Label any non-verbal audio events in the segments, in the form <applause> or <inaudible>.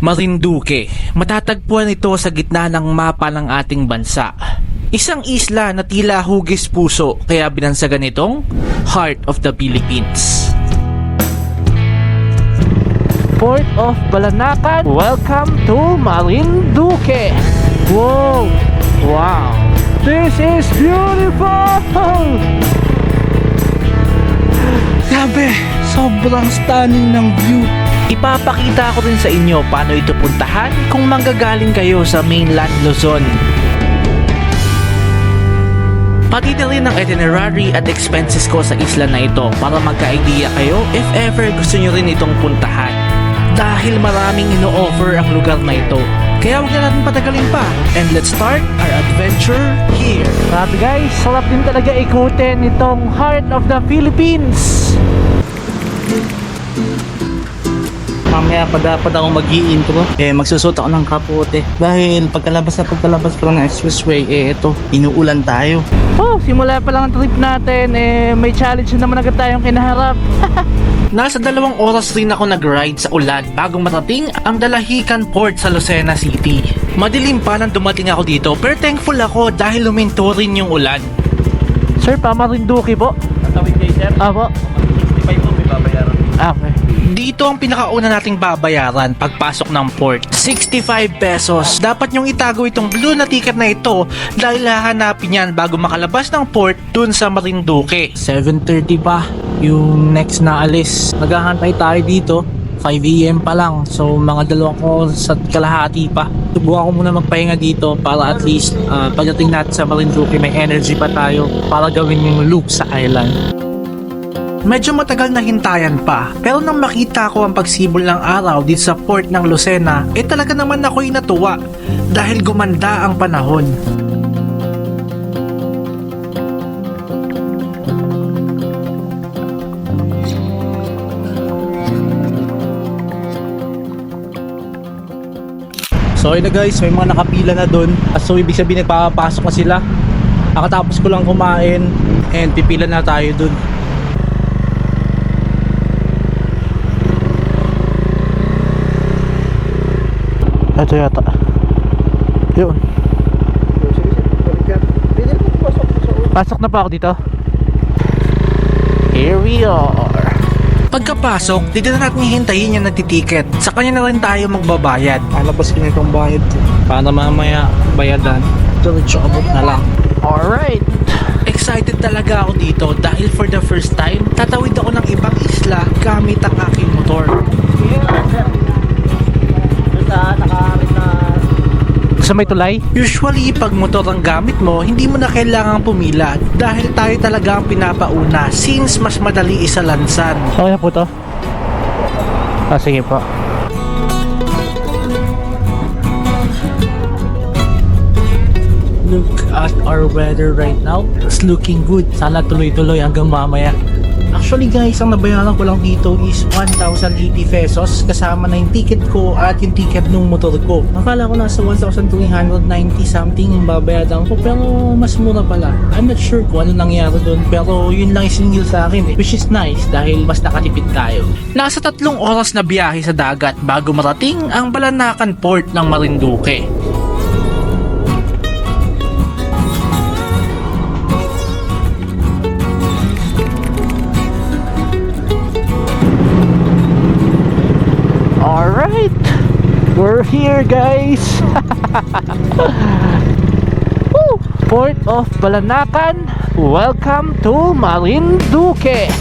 Marinduque. Matatagpuan ito sa gitna ng mapa ng ating bansa. Isang isla na tila hugis puso kaya binansagan itong Heart of the Philippines. Port of Balanacan, welcome to Marinduque. Wow! Wow! This is beautiful! Grabe! Sobrang stunning ng view. Ipapakita ko rin sa inyo paano ito puntahan kung manggagaling kayo sa mainland Luzon. Pati na rin ang itinerary at expenses ko sa isla na ito para magka-idea kayo if ever gusto nyo rin itong puntahan. Dahil maraming ino-offer ang lugar na ito. Kaya huwag na natin patagalin pa. And let's start our adventure here. Grabe guys, sarap din talaga ikutin itong Heart of the Philippines. Mamaya pa dapat ako mag intro eh magsusot ako ng kapote. Dahil pagkalabas na pagkalabas pa lang ng expressway, eh ito, inuulan tayo. Oh, simula pa lang ang trip natin, eh, may challenge na naman agad tayong kinaharap. <laughs> Nasa dalawang oras rin ako nag-ride sa ulan bago matating ang Dalahican Port sa Lucena City. Madilim pa nang dumating ako dito pero thankful ako dahil luminto rin yung ulan. Sir, pamarinduki po? Tatawid kayo sir, Apo. 65 po may babayaran. Okay. Dito ang pinakauna nating babayaran pagpasok ng port. 65 pesos. Dapat nyong itago itong blue na ticket na ito dahil hahanapin yan bago makalabas ng port dun sa Marinduque. 7.30 pa yung next na alis. Naghahantay tayo dito. 5am pa lang. So mga dalawang oras at kalahati pa. Subukan ko muna magpahinga dito para at least ah, pagdating natin sa Marinduque may energy pa tayo para gawin yung loop sa island. Medyo matagal na hintayan pa, pero nang makita ko ang pagsibol ng araw dito sa port ng Lucena, eh talaga naman ako'y natuwa dahil gumanda ang panahon. So ayun na guys, may mga nakapila na doon. So ibig sabihin nagpapasok na sila. Nakatapos ko lang kumain and pipila na tayo doon. Ito yata. Yun. Pasok na pa ako dito. Here we are. Pagkapasok, dito na natin hihintayin yung nagtitiket. Sa kanya na rin tayo magbabayad. Palabas ko na itong bayad ko. Para mamaya bayadan. Diretso abot na lang. Alright. Excited talaga ako dito dahil for the first time, tatawid ako ng ibang isla gamit ang aking motor. Sa may tulay? Usually, pag motor ang gamit mo, hindi mo na kailangang pumila dahil tayo talaga ang pinapauna since mas madali isalansan. Okay na po to? Ah, sige po. Look at our weather right now. It's looking good. Sana tuloy-tuloy hanggang mamaya. Actually guys, ang nabayaran ko lang dito is 1,080 pesos kasama na yung ticket ko at yung ticket ng motor ko. Akala ko nasa 1,390 something yung babayaran ko pero mas mura pala. I'm not sure kung ano nangyari doon pero yun lang isingil sa akin eh. Which is nice dahil mas nakatipid tayo. Nasa tatlong oras na biyahe sa dagat bago marating ang Balanacan Port ng Marinduque. We're here guys. <laughs> Woo! Port of Balanacan, welcome to Marinduque.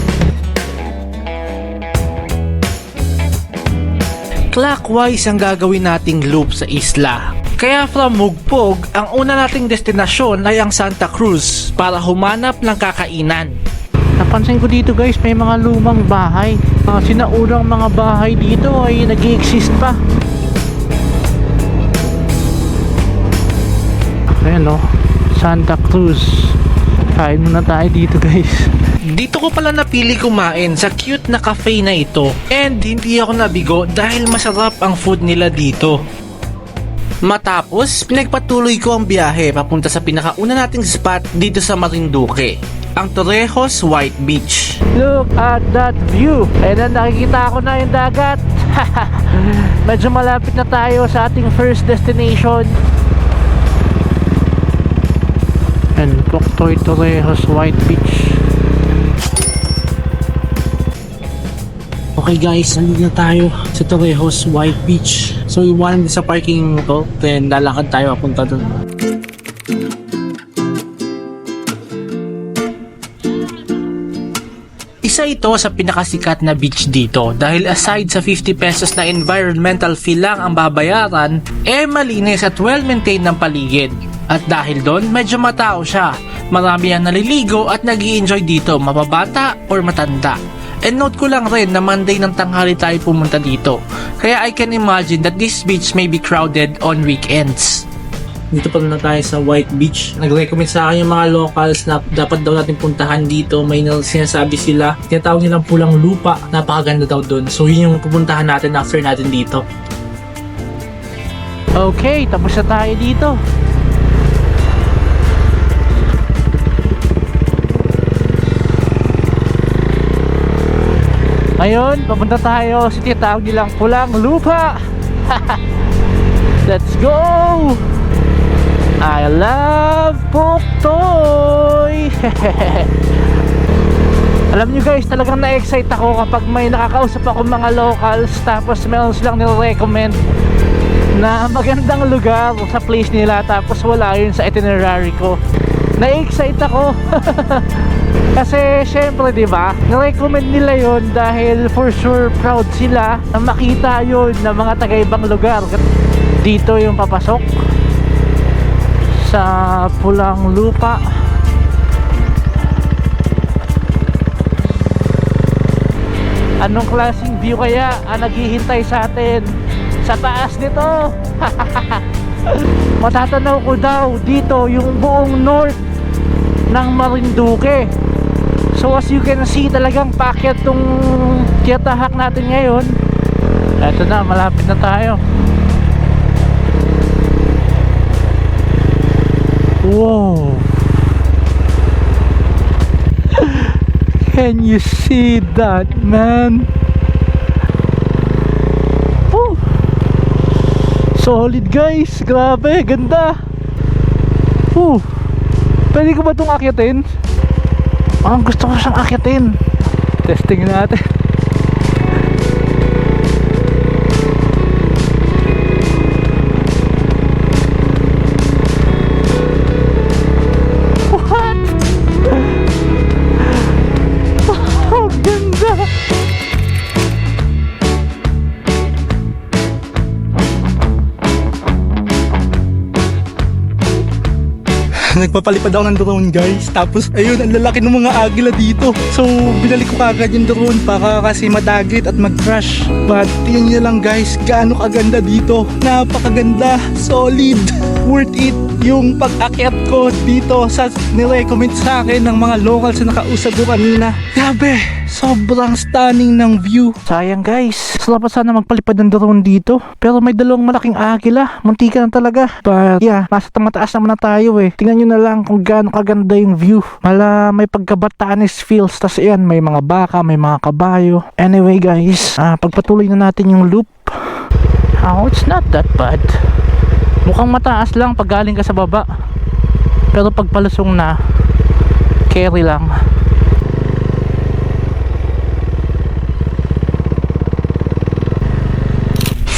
Clockwise ang gagawin nating loop sa isla. Kaya from Mugpog, ang una nating destinasyon ay ang Santa Cruz para humanap ng kakainan. Napansin ko dito guys, may mga lumang bahay. Uh, sinaunang mga bahay dito ay nag exist pa. Ayan o, Santa Cruz. Kain muna tayo dito guys. Dito ko pala napili kumain sa cute na cafe na ito. And hindi ako nabigo dahil masarap ang food nila dito. Matapos, pinagpatuloy ko ang biyahe papunta sa pinakauna nating spot dito sa Marinduque. ang Torrejos White Beach. Look at that view. Ayan na, nakikita ko na yung dagat. <laughs> Medyo malapit na tayo sa ating first destination. And Poctoy Torrejos White Beach. Okay guys, nandito na tayo sa Torrejos White Beach. So iwanan din sa parking to, then lalakad tayo papunta dun. Isa ito sa pinakasikat na beach dito dahil aside sa 50 pesos na environmental fee lang ang babayaran, eh malinis at well-maintained ng paligid. At dahil doon, medyo matao siya. Marami ang naliligo at nag enjoy dito, mababata or matanda. And note ko lang rin na Monday ng tanghali tayo pumunta dito. Kaya I can imagine that this beach may be crowded on weekends. Dito pa na tayo sa White Beach. Nag-recommend sa akin yung mga locals na dapat daw natin puntahan dito. May sinasabi sila. Tinatawag nilang pulang lupa. Napakaganda daw doon. So yun yung pupuntahan natin after natin dito. Okay, tapos na tayo dito. Ngayon, papunta tayo sa tinatawag nilang pulang lupa. <laughs> Let's go! I love Puktoy! <laughs> Alam nyo guys, talagang na-excite ako kapag may nakakausap ako mga locals tapos meron silang nire-recommend na magandang lugar sa place nila tapos wala yun sa itinerary ko. Na-excite ako. <laughs> Kasi syempre 'di ba? Na-recommend nila 'yon dahil for sure proud sila na makita 'yon ng mga taga-ibang lugar. Dito yung papasok sa pulang lupa. Anong klaseng view kaya ang naghihintay sa atin sa taas nito? <laughs> Matatanaw ko daw dito yung buong north ng Marinduque. So as you can see talagang packet tong tiyatahak natin ngayon. Eto na, malapit na tayo. Wow! <laughs> Can you see that, man? Oh! Solid guys! Grabe, ganda! Oh! Pwede ko ba itong akyatin? Parang gusto ko siyang akyatin. Testing natin. Nagpapalipad ako ng drone guys. Tapos ayun, ang lalaki ng mga agila dito. So binalik ko kagad yung drone para kasi madagit at mag-crash. But yun nyo lang guys, gaano kaganda dito. Napakaganda, solid, <laughs> worth it yung pag-akyat ko dito sa nirecommend sa akin ng mga locals na nakausap ko kanina. Grabe, sobrang stunning ng view. Sayang guys. Pa sana magpalipad ng drone dito. Pero may dalawang malaking agila. Muntika na talaga. But yeah, nasa mataas naman na tayo eh. Tingnan nyo na lang kung gaano kaganda yung view. Mala may pagkabatanis feels. Tas yan, may mga baka, may mga kabayo. Anyway guys, ah, pagpatuloy na natin yung loop. Oh, it's not that bad. Mukhang mataas lang pag galing ka sa baba. Pero pag palusong na, carry lang.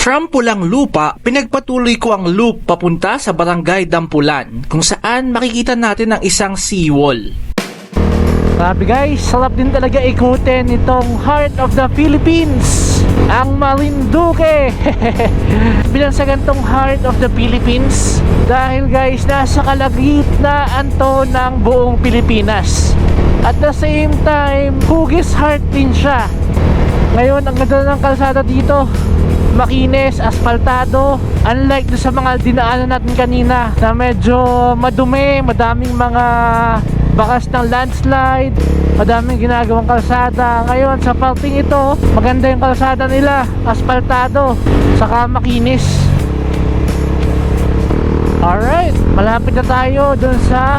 From Pulang Lupa, pinagpatuloy ko ang loop papunta sa Barangay Dampulan kung saan makikita natin ang isang seawall. Grabe guys, sarap din talaga ikutin itong Heart of the Philippines ang Marinduque <laughs> bilang sa gantong Heart of the Philippines dahil guys nasa kalagitnaan to ng buong Pilipinas. At the same time hugis heart din siya. Ngayon ang ganda ng kalsada dito makinis, asfaltado unlike sa mga dinaanan natin kanina na medyo madumi madaming mga bakas ng landslide madaming ginagawang kalsada ngayon sa parting ito maganda yung kalsada nila asfaltado saka makinis alright malapit na tayo dun sa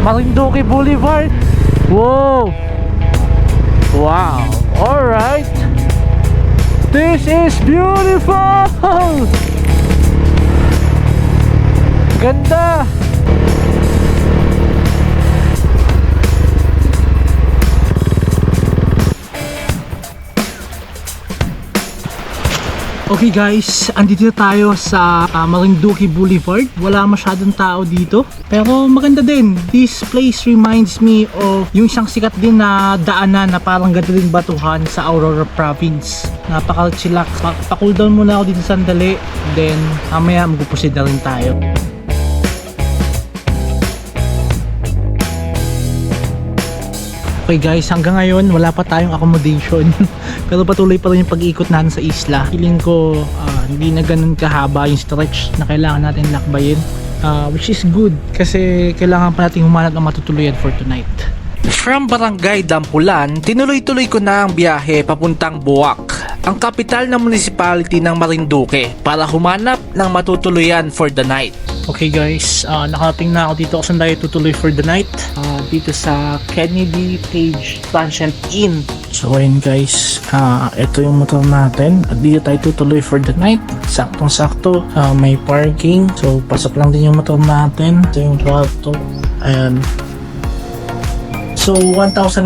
Marinduque Boulevard Whoa! Wow! Alright! This is beautiful! <laughs> Ganda! Okay guys, andito na tayo sa uh, Marinduque Boulevard. Wala masyadong tao dito. Pero maganda din. This place reminds me of yung isang sikat din na daanan na parang ganda din batuhan sa Aurora Province. Napaka-chillax. Pa- Pa-cool down muna ako dito sandali. Then, mamaya magpuproceed na rin tayo. Okay guys, hanggang ngayon wala pa tayong accommodation. <laughs> Pero patuloy pa rin yung pag-iikot natin sa isla. Feeling ko ah, hindi na ganun kahaba yung stretch na kailangan natin lakbayin. Ah, which is good kasi kailangan pa natin humanap ng matutuluyan for tonight. From Barangay Dampulan, tinuloy-tuloy ko na ang biyahe papuntang Buwak, ang kapital ng municipality ng Marinduque para humanap ng matutuluyan for the night. Okay guys, uh, nakarating na ako dito saan tayo tutuloy for the night. Ah, dito sa Kennedy Page Transient Inn. So ayun guys, ah ito yung motor natin. At dito tayo tutuloy for the night. Saktong sakto, ah, may parking. So pasok lang din yung motor natin. Ito yung kwarto. Ayan. So, 1,100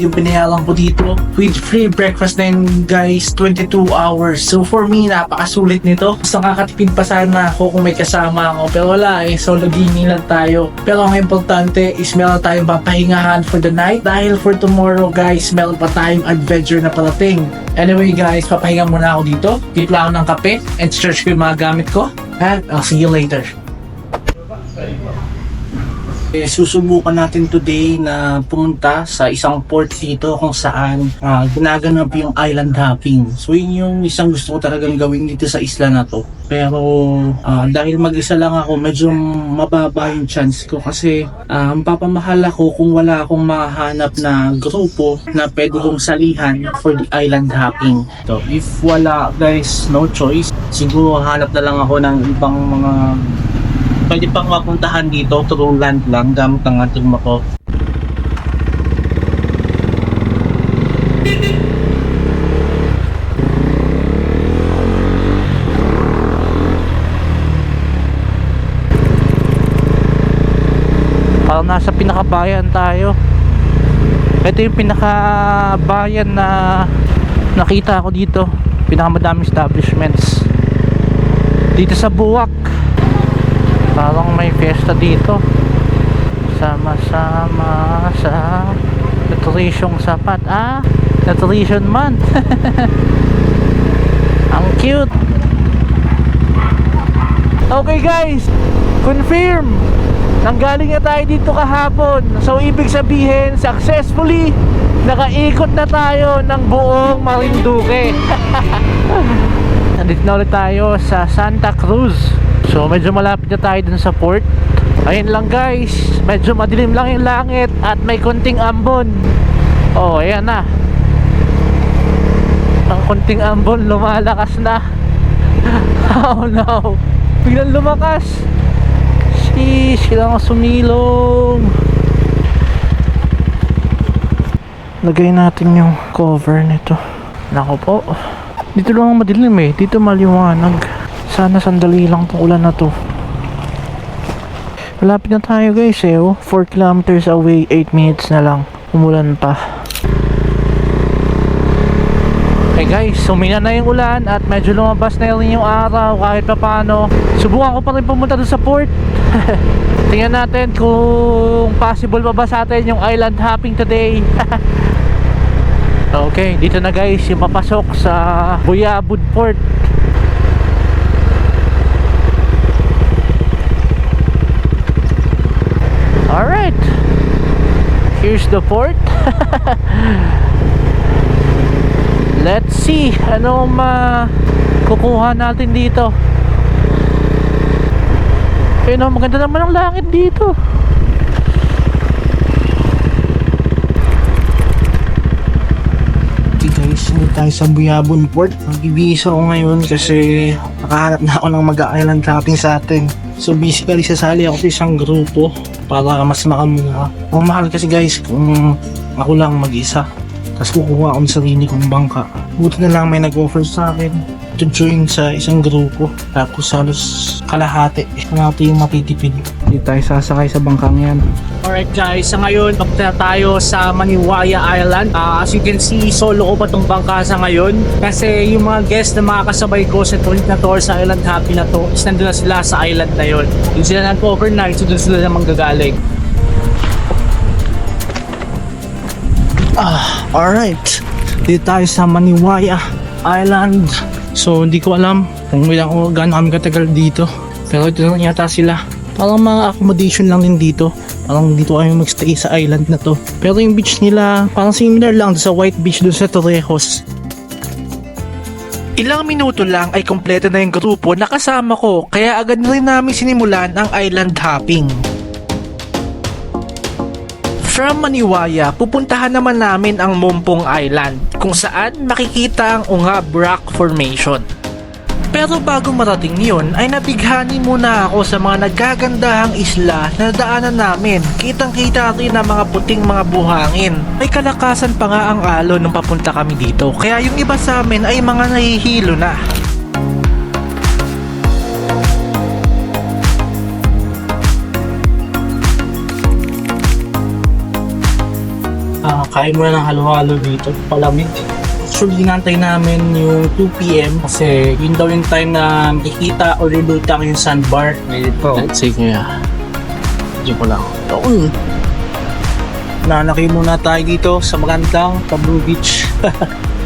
yung binayaran ko dito. With free breakfast din guys, 22 hours. So, for me, napakasulit nito. Mas nakakatipid pa sana ako kung may kasama ako. Pero wala eh, solo gaming lang tayo. Pero ang importante is meron tayong papahingahan for the night. Dahil for tomorrow guys, meron pa tayong adventure na parating. Anyway guys, papahinga muna ako dito. Tipla ako ng kape and search ko yung mga gamit ko. And I'll see you later. Eh, susubukan natin today na pumunta sa isang port dito kung saan ah, ginaganap yung island hopping. So yun yung isang gusto ko talagang gawin dito sa isla na to. Pero ah, dahil mag-isa lang ako, medyo mababa yung chance ko kasi ah, mapapamahal ako kung wala akong mahanap na grupo na pwede kong salihan for the island hopping. So if wala guys, no choice. Siguro hanap na lang ako ng ibang mga pwede pang mapuntahan dito through land lang gamit ang ating motor. Parang nasa pinakabayan tayo. Ito yung pinakabayan na nakita ko dito. Pinakamadaming establishments. Dito sa Buwak. Parang may fiesta dito. Sama-sama sa nutrisyong sapat. Ah, nutrition month. <laughs> Ang cute. Okay guys, confirm. Nanggaling na tayo dito kahapon. So ibig sabihin, successfully nakaikot na tayo ng buong Marinduque. <laughs> Nandito na ulit tayo sa Santa Cruz. So medyo malapit na tayo dun sa port. Ayun lang guys, medyo madilim lang yung langit at may konting ambon. Oh, ayan na. Ang konting ambon lumalakas na. <laughs> oh no. Biglang lumakas. Sheesh, kailangan sumilong. Lagay natin yung cover nito. Nako po. Dito lang ang madilim eh. Dito maliwanag. Sana sandali lang tong ulan na to. Malapit na tayo guys eh. Oh. 4 kilometers away, 8 minutes na lang. Umulan pa. Okay guys, sumina na yung ulan at medyo lumabas na rin yung araw kahit pa paano. Subukan ko pa rin pumunta doon sa port. <laughs> Tingnan natin kung possible pa ba sa atin yung island hopping today. <laughs> okay, dito na guys yung papasok sa Buyabud Port. Alright. Here's the port. <laughs> Let's see ano ma kukuha natin dito. Ayun oh, maganda naman ang langit dito. Okay guys, Dito tayo sa Buyabon Port. Mag-visa ako ngayon kasi nakahanap na ako ng mag-island hopping sa atin. So basically sasali ako sa isang grupo para mas makamura. Ang mahal kasi guys kung ako lang mag-isa. Tapos kukuha ako ng sarili kong bangka. Buti na lang may nag-offer sa akin to join sa isang grupo. Tapos halos kalahati. Kalahati yung matitipid. Hindi tayo sasakay sa bangkang yan. Alright guys, sa ngayon, magpunta tayo sa Maniwaya Island. Ah, as you can see, solo ko pa tong bangka sa ngayon. Kasi yung mga guests na makakasabay ko sa trip na to, sa Island Happy na to, is nandun na sila sa island na yun. Doon sila nag-overnight, so doon sila namang gagaling. Ah, alright. Dito tayo sa Maniwaya Island. So, hindi ko alam kung ilang o gaano kami katagal dito. Pero ito lang yata sila. Parang mga accommodation lang din dito. Parang dito kami magstay sa island na to. Pero yung beach nila, parang similar lang sa White Beach dun sa Torrejos. Ilang minuto lang ay kompleto na yung grupo na kasama ko kaya agad na rin namin sinimulan ang island hopping. From Maniwaya, pupuntahan naman namin ang Mumpong Island kung saan makikita ang Ungab Rock Formation. Pero bago marating yun ay nabighani muna ako sa mga nagagandahang isla na daanan namin. Kitang kita rin ang mga puting mga buhangin. May kalakasan pa nga ang alon nung papunta kami dito. Kaya yung iba sa amin ay mga nahihilo na. Ah, kain muna ng halo-halo dito. Palamig. Actually, inantay namin yung 2pm kasi yun daw yung time na makikita o lulutang yung sandbar. Oh. Let's see kaya. Diyan ko lang. Doon. Nanaki muna tayo dito sa magandang Taboo Beach. <laughs>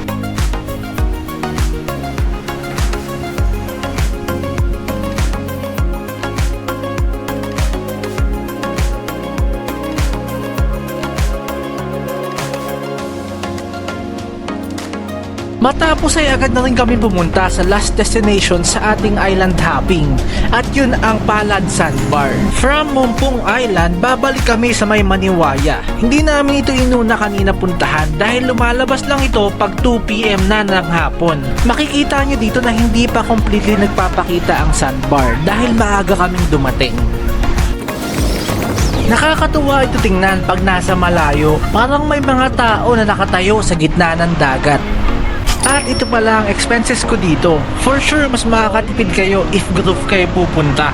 Matapos ay agad na rin kami pumunta sa last destination sa ating island hopping at yun ang Palad Sandbar. From Mumpong Island, babalik kami sa may Maniwaya. Hindi namin ito inuna kanina puntahan dahil lumalabas lang ito pag 2pm na ng hapon. Makikita nyo dito na hindi pa completely nagpapakita ang sandbar dahil maaga kaming dumating. Nakakatuwa ito tingnan pag nasa malayo. Parang may mga tao na nakatayo sa gitna ng dagat. At ito pala ang expenses ko dito. For sure, mas makakatipid kayo if group kayo pupunta.